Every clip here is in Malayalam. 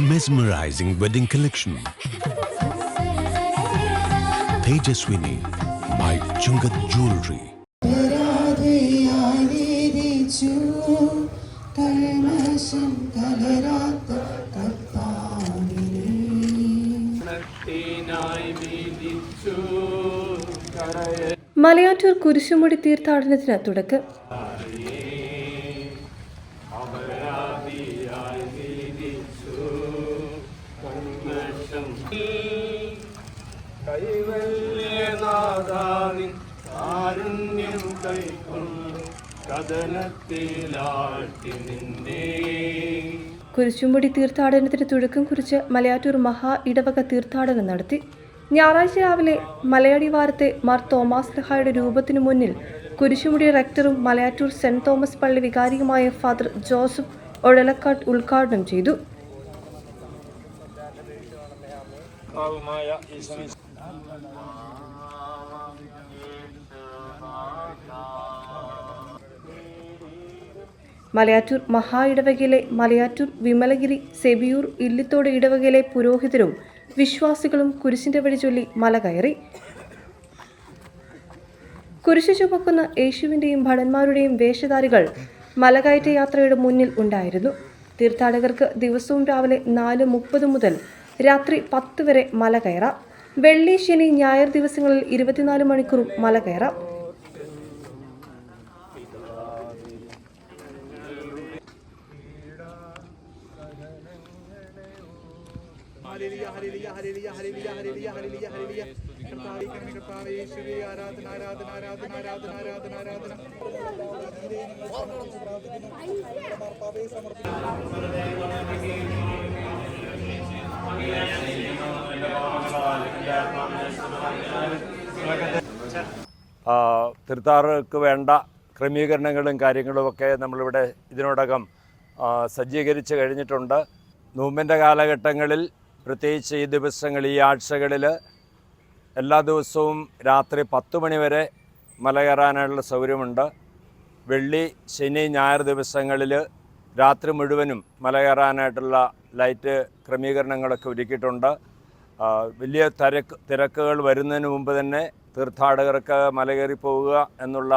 mesmerizing wedding collection Tejaswini by Chungath jewellery കൽമശം കലരാത്ത മലയാറ്റൂർ കുരിശുമുടി തീർത്ഥാടനത്തിന് തുടക്കം. കന്മഷം കൈവല്യനാഥാനിൻ കാരുണ്യം കൈക്കൊണ്ടു കുരിശുമുടി തീർത്ഥാടനത്തിന് തുടക്കം കുറിച്ച് മലയാറ്റൂർ മഹാ ഇടവക തീർത്ഥാടനം നടത്തി. ഞായറാഴ്ച രാവിലെ മലയാടി വാരത്തെ മാർ തോമസ് ലഹായുടെ രൂപത്തിനു മുന്നിൽ കുരിശുമുടി റെക്ടറും മലയാറ്റൂർ സെന്റ് തോമസ് പള്ളി വികാരിയുമായ ഫാദർ ജോസഫ് ഒഴലക്കാട്ട് ഉദ്ഘാടനം ചെയ്തു. മലയാറ്റൂർ മഹാ ഇടവകയിലെ മലയാറ്റൂർ വിമലഗിരി സെബിയൂർ ഇല്ലിത്തോട് ഇടവകയിലെ പുരോഹിതരും വിശ്വാസികളും കുരിശിന്റെ വഴി ചൊല്ലി മല കയറി. കുരിശ് ചുമക്കുന്ന യേശുവിന്റെയും ഭടന്മാരുടെയും വേഷധാരികൾ മലകയറ്റ യാത്രയുടെ മുന്നിൽ ഉണ്ടായിരുന്നു. തീർത്ഥാടകർക്ക് ദിവസവും രാവിലെ നാല് മുപ്പത് മുതൽ രാത്രി പത്ത് വരെ മല കയറാം വെള്ളി ശനി ഞായർ ദിവസങ്ങളിൽ ഇരുപത്തിനാല് മണിക്കൂറും മല കയറാം hallelujah hallelujah hallelujah hallelujah hallelujah hallelujah hallelujah കർത്താവേ കർത്താവേ യേശുവേ ആരാധന ആരാധന ആരാധന ആരാധന ആരാധന ആരാധന ആ, തീർത്ഥാടകർക്ക് വേണ്ട ക്രമീകരണങ്ങളും കാര്യങ്ങളുമൊക്കെ നമ്മളിവിടെ ഇതിനോടകം സജ്ജീകരിച്ച് കഴിഞ്ഞിട്ടുണ്ട്. നോമ്പിന്റെ കാലഘട്ടങ്ങളിൽ പ്രത്യേകിച്ച് ഈ ദിവസങ്ങൾ ഈ ആഴ്ചകളിൽ എല്ലാ ദിവസവും രാത്രി പത്ത് മണിവരെ മല കയറാനുള്ള സൗകര്യമുണ്ട്. വെള്ളി ശനി ഞായർ ദിവസങ്ങളിൽ രാത്രി മുഴുവനും മല കയറാനായിട്ടുള്ള ലൈറ്റ് ക്രമീകരണങ്ങളൊക്കെ ഒരുക്കിയിട്ടുണ്ട്. വലിയ തിരക്ക് തിരക്കുകൾ വരുന്നതിന് മുമ്പ് തന്നെ തീർത്ഥാടകർക്ക് മലകയറി പോവുക എന്നുള്ള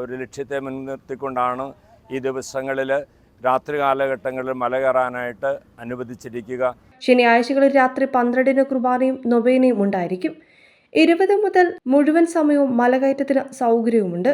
ഒരു ലക്ഷ്യത്തെ മുൻനിർത്തിക്കൊണ്ടാണ് ഈ ദിവസങ്ങളിൽ രാത്രി കാലഘട്ടങ്ങളിൽ മല കയറാനായിട്ട് അനുവദിച്ചിരിക്കുക. ശനിയാഴ്ചകളിൽ രാത്രി പന്ത്രണ്ടിന് കുർബാനയും നൊവേനയും ഉണ്ടായിരിക്കും. ഇരുപത് മുതൽ മുഴുവൻ സമയവും മലകയറ്റത്തിന് സൗകര്യവുമുണ്ട്.